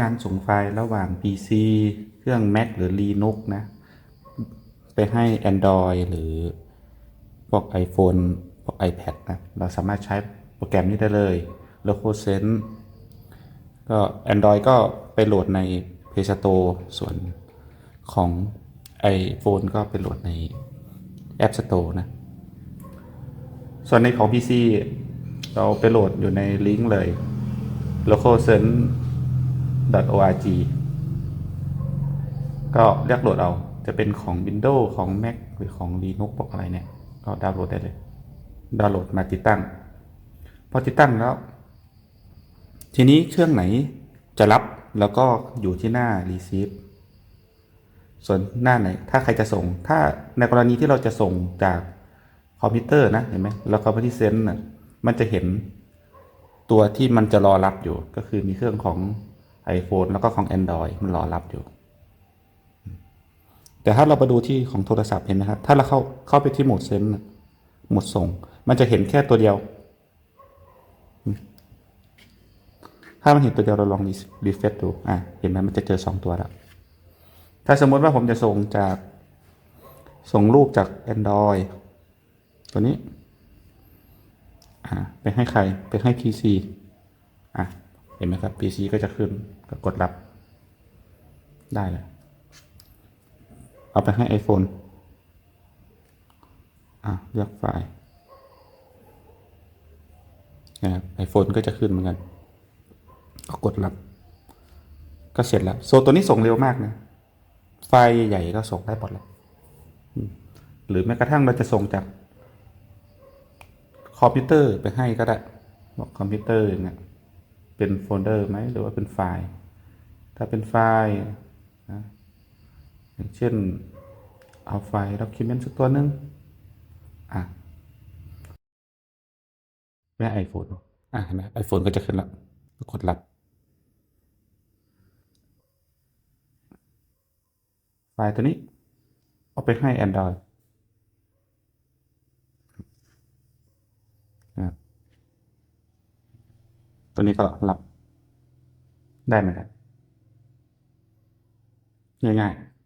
การส่งไฟล์ระหว่าง PC เครื่อง Mac หรือ Linux นะ ไปให้ Android หรือพวก iPhone พวก iPad นะ เราสามารถใช้โปรแกรมนี้ได้เลย LocalSense ก็ Android ก็ไปโหลดใน Play Store ส่วนของ iPhone ก็ไปโหลดใน App Store นะ ส่วนในของ PC เราไปโหลดอยู่ในลิงก์เลย local sense .org ก็เลือกโหลดเอา จะเป็นของ Windows ของ Mac หรือของ Linux พวกอะไรเนี่ย ก็ดาวน์โหลดได้เลย ดาวน์โหลดมาติดตั้ง พอติดตั้งแล้ว ทีนี้เครื่องไหนจะรับแล้วก็อยู่ที่หน้า receive ส่วนหน้าไหน ถ้าใครจะส่ง ถ้าในกรณีที่เราจะส่งจากคอมพิวเตอร์นะ เห็นไหมแล้วก็ไปที่เซนต์น่ะมันจะเห็นตัวที่มันจะรอรับอยู่ ก็คือมีเครื่องของ iPhone แล้วก็ของ Android มันรอรับอยู่ แต่ถ้าเราไปดูที่ของโทรศัพท์เห็นไหมครับ ถ้าเราเข้าเข้าไปที่โหมดเซนต์โหมดส่ง มันจะเห็นแค่ตัวเดียว ถ้ามันเห็นตัวเดียวเราลองรีเฟซดู อะ เห็นไหมมันจะเจอสองตัวแล้ว ถ้าสมมติว่าผมจะส่งจาก ส่งรูปจาก Android ตัวนี้ อ่าไปให้ใคร ไปให้ PC อะ เห็นไหมครับ PC ก็จะขึ้นก็กดรับ ได้เลย เอาไปให้ iPhone อะเลือกไฟล์นะครับ iPhone ก็จะขึ้นเหมือนกัน ก็กดรับ ก็เสร็จแล้ว โซตัวนี้ส่งเร็วมากนะไฟล์ใหญ่ๆก็ส่งได้หมดเลยอืมหรือแม้กระทั่งเราจะส่งจากคอมพิวเตอร์ไปให้ก็ได้บอกคอมพิวเตอร์เนี่ย เป็นโฟลเดอร์ไหมหรือว่าเป็นไฟล์ ถ้าเป็นไฟล์นะอย่างเช่นเอาไฟล์ document สักตัวหนึ่งอะแม่ไอโฟนอะเห็นไหมไอโฟนก็จะขึ้นแล้วกดรับไฟล์ตัวนี้ เอาไปให้ Android นะครับ ตัวนี้ก็รับได้ไหมครับง่ายๆ